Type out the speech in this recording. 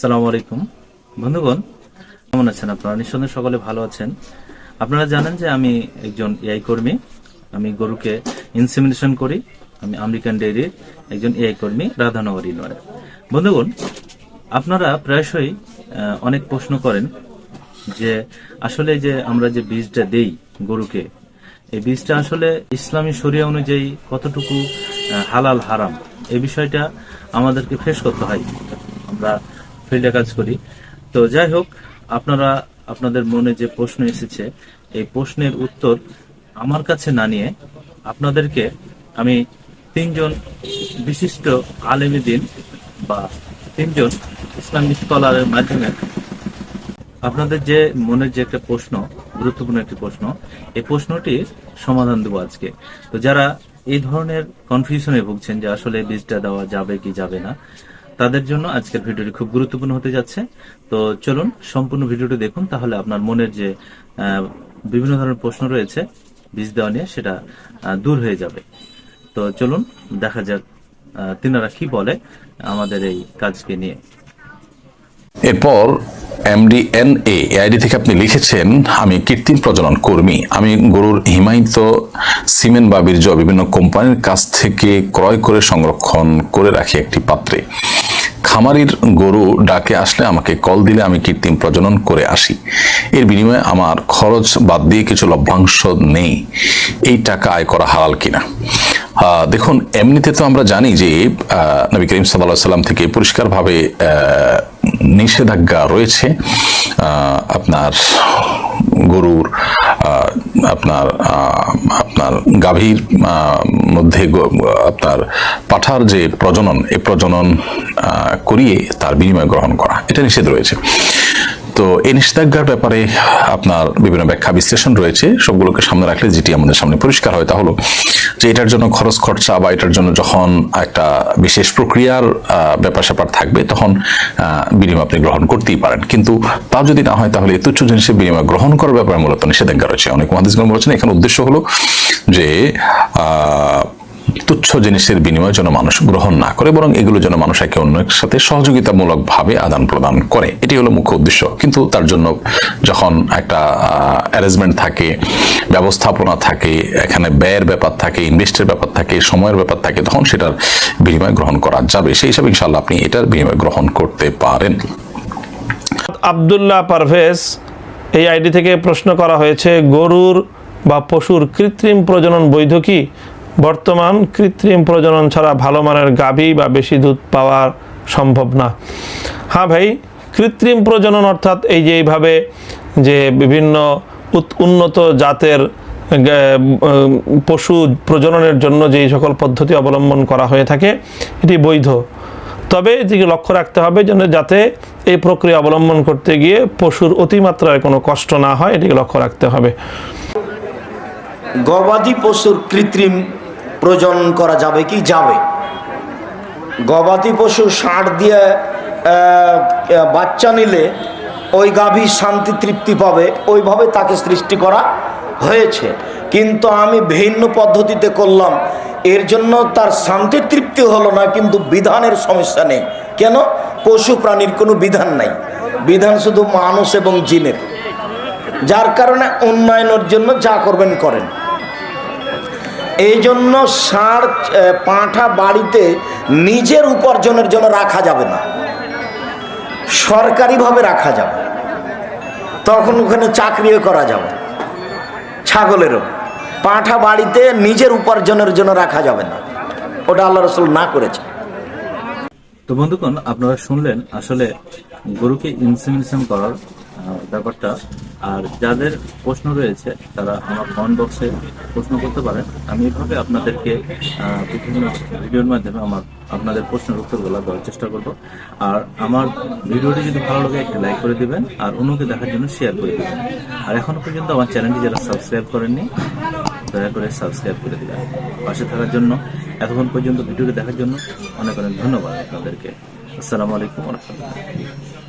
সালামু আলাইকুম। বন্ধুগণ, কেমন আছেন আপনারা? নিঃসন্দেহে সকলে ভালো আছেন। আপনারা জানেন যে আমি একজন এআই কর্মী। আমি গরুকে ইনসেমিনেশন করি। আমি আমেরিকান ডেইরির একজন এআই কর্মী রাধানগর ইউনিয়নের বন্ধুগণ, আপনারা প্রায়শই অনেক প্রশ্ন করেন যে আসলে যে আমরা যে বীজটা দেই গরুকে, এই বীজটা আসলে ইসলামী শরিয়া অনুযায়ী কতটুকু হালাল হারাম এই বিষয়টা আমাদেরকে ফেস করতে হয়। আমরা ফিল্ডে কাজ করি। তো যাই হোক, আপনারা, আপনাদের মনে যে প্রশ্ন এসেছে, এই প্রশ্নের উত্তর আমার কাছে না নিয়ে আপনাদেরকে আমি তিনজন বিশিষ্ট আলেমী দিন বা তিনজন ইসলামিক স্কলারের মাধ্যমে আপনাদের যে মনের যে একটা প্রশ্ন, গুরুত্বপূর্ণ একটি প্রশ্ন, এই প্রশ্নটির সমাধান দেবো আজকে। তো যারা এই ধরনের কনফিউশনে ভুগছেন যে আসলে বীজটা দেওয়া যাবে কি যাবে না তাদের জন্য আজকের ভিডিওটি খুব গুরুত্বপূর্ণ হতে যাচ্ছে। তো চলুন, সম্পূর্ণ ভিডিওটি দেখুন, তাহলে আপনার মনের যে বিভিন্ন ধরনের প্রশ্ন রয়েছে, বীজ দেওয়া নিয়ে সেটা দূর হয়ে যাবে। তো চলুন, দেখা যাক তিনারা কি বলে আমাদের এই কাজকে নিয়ে। এরপর, এমডিএনএ, এআইডি থেকে আপনি লিখেছেন, আমি কৃত্রিম প্রজনন কর্মী। আমি গরুর হিমায়িত সিমেন্ট বা বীর্য বিভিন্ন কোম্পানির কাছ থেকে ক্রয় করে সংরক্ষণ করে রাখি একটি পাত্রে। খামারির গরু ডাকে আসলে আমাকে কল দিলে আমি কৃত্রিম প্রজনন করে আসি। এর বিনিময়ে আমার খরচ বাদ দিয়ে কিছু লভ্যাংশ নেই। এই টাকা আয় করা হালাল কিনা? দেখুন, এমনিতে তো আমরা জানি যে নবী করিম সাল্লাহ সাল্লাম থেকে পরিষ্কারভাবে নিষেধাজ্ঞা রয়েছে। আপনার গরুর আপনার আপনার গাভীর মধ্যে আপনার পাঠার যে প্রজনন, এ প্রজনন করিয়ে তার বিনিময় গ্রহণ করা। এটা নিষেধ রয়েছে। তো এই নিষেধাজ্ঞার ব্যাপারে আপনার বিভিন্ন ব্যাখ্যা, বিশ্লেষণ রয়েছে। সবগুলোকে সামনে রাখলে যেটি আমাদের সামনে পরিষ্কার হয় তা হলো যে এটার জন্য খরচ খরচা বা এটার জন্য যখন একটা বিশেষ প্রক্রিয়ার ব্যাপার স্যাপার থাকবে তখন বিনিময় আপনি গ্রহণ করতেই পারেন। কিন্তু তা যদি না হয় তাহলে তুচ্ছ জিনিসের বিনিময় গ্রহণ করার ব্যাপারে মূলত নিষেধাজ্ঞা রয়েছে। অনেক মহাদিসগণ বলছেন, এখানে উদ্দেশ্য হলো যে জিনিসের বিনিময় যেন মানুষ গ্রহণ না করে, বরং এগুলো যেন মানুষ একে অন্যের সাথে সহযোগিতামূলক ভাবে আদান প্রদান করে। এটি হলো মুখ্য উদ্দেশ্য। কিন্তু তার জন্য যখন একটা অ্যারেঞ্জমেন্ট থাকে, ব্যবস্থাপনা থাকে, এখানে ব্যয়ের ব্যাপার থাকে ইনভেস্টের ব্যাপার থাকে, সময়ের ব্যাপার থাকে, তখন সেটার বিনিময় গ্রহণ করা যাবে। সেই হিসাবে ইনশাল্লাহ আপনি এটার বিনিময় গ্রহণ করতে পারেন। আবদুল্লাহ পারভেজ, এই আইডি থেকে প্রশ্ন করা হয়েছে, গরুর বা পশুর কৃত্রিম প্রজনন বৈধ কি? বর্তমান কৃত্রিম প্রজনন ছাড়া ভালো মানের গাভী বা বেশি দুধ পাওয়া সম্ভব না। হ্যাঁ ভাই, কৃত্রিম প্রজনন অর্থাৎ এই যে এইভাবে যে বিভিন্ন উন্নত জাতের পশু প্রজননের জন্য যেই সকল পদ্ধতি অবলম্বন করা হয়ে থাকে, এটি বৈধ। তবে এদিকে লক্ষ্য রাখতে হবে যেন যাতে এই প্রক্রিয়া অবলম্বন করতে গিয়ে পশুর অতিমাত্রায় কোনো কষ্ট না হয়, এটিকে লক্ষ্য রাখতে হবে। গবাদি পশুর কৃত্রিম প্রজনন করা যাবে কি? যাবে। গবাদি পশু ষাঁড় দিয়ে বাচ্চা নিলে ওই গাভী শান্তি তৃপ্তি পাবে। ওইভাবে তাকে সৃষ্টি করা হয়েছে। কিন্তু আমি ভিন্ন পদ্ধতিতে করলাম। এর জন্য তার শান্তি তৃপ্তি হলো না, কিন্তু বিধানের সমস্যা নেই। কেন? পশু প্রাণীর কোনো বিধান নাই। বিধান শুধু মানুষ এবং জিনের। যার কারণে উন্নয়নের জন্য যা করবেন করেন। এই জন্য আহ, পাঁঠা বাড়িতে নিজের উপার্জনের জন্য রাখা যাবে না। সরকারিভাবে রাখা যাবে। তখন ওখানে চাকরিও করা যাবে। ছাগলেরও। পাঁঠা বাড়িতে নিজের উপার্জনের জন্য রাখা যাবে না। ওটা আল্লাহ রসুল না করেছে। তো বন্ধুগণ আপনারা শুনলেন আসলে গরুকে ইনসেমিনেশন করার ব্যাপারটা। আর যাদের প্রশ্ন রয়েছে, তারা আমার কমেন্ট বক্সে প্রশ্ন করতে পারেন। আমি এভাবে আপনাদেরকে বিভিন্ন ভিডিওর মাধ্যমে আমার আপনাদের প্রশ্নের উত্তরগুলো দেওয়ার চেষ্টা করব। আর আমার ভিডিওটি যদি ভালো লাগে, একটি লাইক করে দিবেন, আর অন্যকে দেখার জন্য শেয়ার করে দিবেন। আর এখনও পর্যন্ত আমার চ্যানেলটি যারা সাবস্ক্রাইব করেননি, দয়া করে সাবস্ক্রাইব করে দিবেন। পাশে থাকার জন্য, এতক্ষণ পর্যন্ত ভিডিওটি দেখার জন্য অনেক অনেক ধন্যবাদ আপনাদেরকে। আসসালামু আলাইকুম রহমতুল্লাহ।